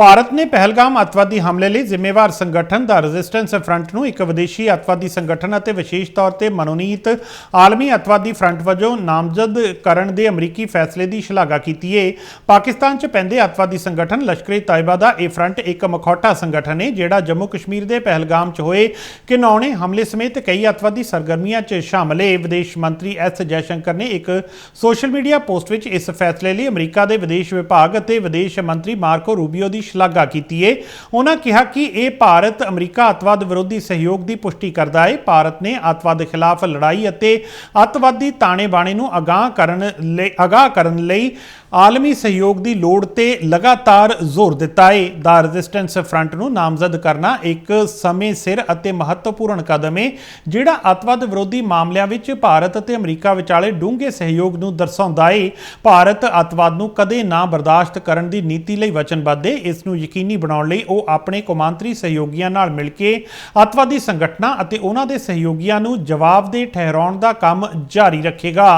ਭਾਰਤ ਨੇ ਪਹਿਲਗਾਮ ਅੱਤਵਾਦੀ ਹਮਲੇ ਲਈ ਜ਼ਿੰਮੇਵਾਰ ਸੰਗਠਨ ਦਾ ਰੈਜ਼ਿਸਟੈਂਸ ਫਰੰਟ ਨੂੰ ਇੱਕ ਵਿਦੇਸ਼ੀ ਅੱਤਵਾਦੀ ਸੰਗਠਨ ਅਤੇ ਵਿਸ਼ੇਸ਼ ਤੌਰ ਤੇ ਮਨੋਨੀਤ ਆਲਮੀ ਅੱਤਵਾਦੀ ਫਰੰਟ ਵਜੋਂ ਨਾਮਜ਼ਦ ਕਰਨ ਦੇ ਅਮਰੀਕੀ ਫੈਸਲੇ ਦੀ ਸ਼ਲਾਘਾ ਕੀਤੀ ਹੈ ਪਾਕਿਸਤਾਨ 'ਚ ਪੈਂਦੇ ਅੱਤਵਾਦੀ ਸੰਗਠਨ ਲਸ਼ਕਰ-ਏ ਤਾਇਬਾ ਦਾ ਇਹ ਫਰੰਟ ਇੱਕ ਮਖੌਟਾ ਸੰਗਠਨ ਹੈ ਜਿਹੜਾ ਜੰਮੂ ਕਸ਼ਮੀਰ ਦੇ ਪਹਿਲਗਾਮ 'ਚ ਹੋਏ ਘਿਨੌਣੇ ਹਮਲੇ ਸਮੇਤ ਕਈ ਅੱਤਵਾਦੀ ਸਰਗਰਮੀਆਂ 'ਚ ਸ਼ਾਮਲ ਹੈ ਵਿਦੇਸ਼ ਮੰਤਰੀ ਐਸ ਜੈਸ਼ੰਕਰ ਨੇ ਇੱਕ ਸੋਸ਼ਲ ਮੀਡੀਆ ਪੋਸਟ ਵਿੱਚ ਇਸ ਫੈਸਲੇ ਲਈ ਅਮਰੀਕਾ ਦੇ ਵਿਦੇਸ਼ ਵਿਭਾਗ ਅਤੇ ਵਿਦੇਸ਼ ਮੰਤਰੀ ਮਾਰਕੋ ਰੂਬੀਓ ਦੀ ਸ਼ਲਾਘਾ ਕੀਤੀ ਏ। ਉਹਨਾਂ ਕਿਹਾ ਕਿ ਇਹ ਭਾਰਤ ਅਮਰੀਕਾ ਅੱਤਵਾਦ ਵਿਰੋਧੀ ਸਹਿਯੋਗ ਦੀ ਪੁਸ਼ਟੀ ਕਰਦਾ ਏ। ਭਾਰਤ ਨੇ ਅੱਤਵਾਦ ਖਿਲਾਫ ਲੜਾਈ ਅਤੇ ਅੱਤਵਾਦੀ ਤਾਣੇ ਬਾਣੇ ਨੂੰ ਅਗਾਹ ਕਰਨ ਲਈ ਅਗਾਹ ਕਰਨ ਲਈ ਆਲਮੀ ਸਹਿਯੋਗ ਦੀ ਲੋੜ ਤੇ ਲਗਾਤਾਰ ਜ਼ੋਰ ਦਿੱਤਾ ਏ। ਦਾ ਰੈਜ਼ਿਸਟੈਂਸ ਫਰੰਟ ਨੂੰ ਨਾਮਜ਼ਦ ਕਰਨਾ ਇੱਕ ਸਮੇਂ ਸਿਰ ਅਤੇ ਮਹੱਤਵਪੂਰਨ ਕਦਮ ਏ, ਜਿਹੜਾ ਅੱਤਵਾਦ ਵਿਰੋਧੀ ਮਾਮਲਿਆਂ ਵਿੱਚ ਭਾਰਤ ਅਤੇ ਅਮਰੀਕਾ ਵਿਚਾਲੇ ਡੂੰਘੇ ਸਹਿਯੋਗ ਨੂੰ ਦਰਸਾਉਂਦਾ ਏ। ਭਾਰਤ ਅੱਤਵਾਦ ਨੂੰ ਕਦੇ ਨਾ ਬਰਦਾਸ਼ਤ ਕਰਨ ਦੀ ਨੀਤੀ ਲਈ ਵਚਨਬੱਧ ਏ। ਇਸ ਇਸ ਨੂੰ ਯਕੀਨੀ ਬਣਾਉਣ ਲਈ ਉਹ ਆਪਣੇ ਕੌਮਾਂਤਰੀ ਸਹਿਯੋਗੀਆਂ ਨਾਲ ਮਿਲ ਕੇ ਅੱਤਵਾਦੀ ਸੰਗਠਨਾਂ ਅਤੇ ਉਹਨਾਂ ਦੇ ਸਹਿਯੋਗੀਆਂ ਨੂੰ ਜਵਾਬਦੇਹ ਠਹਿਰਾਉਣ ਦਾ ਕੰਮ ਜਾਰੀ ਰੱਖੇਗਾ।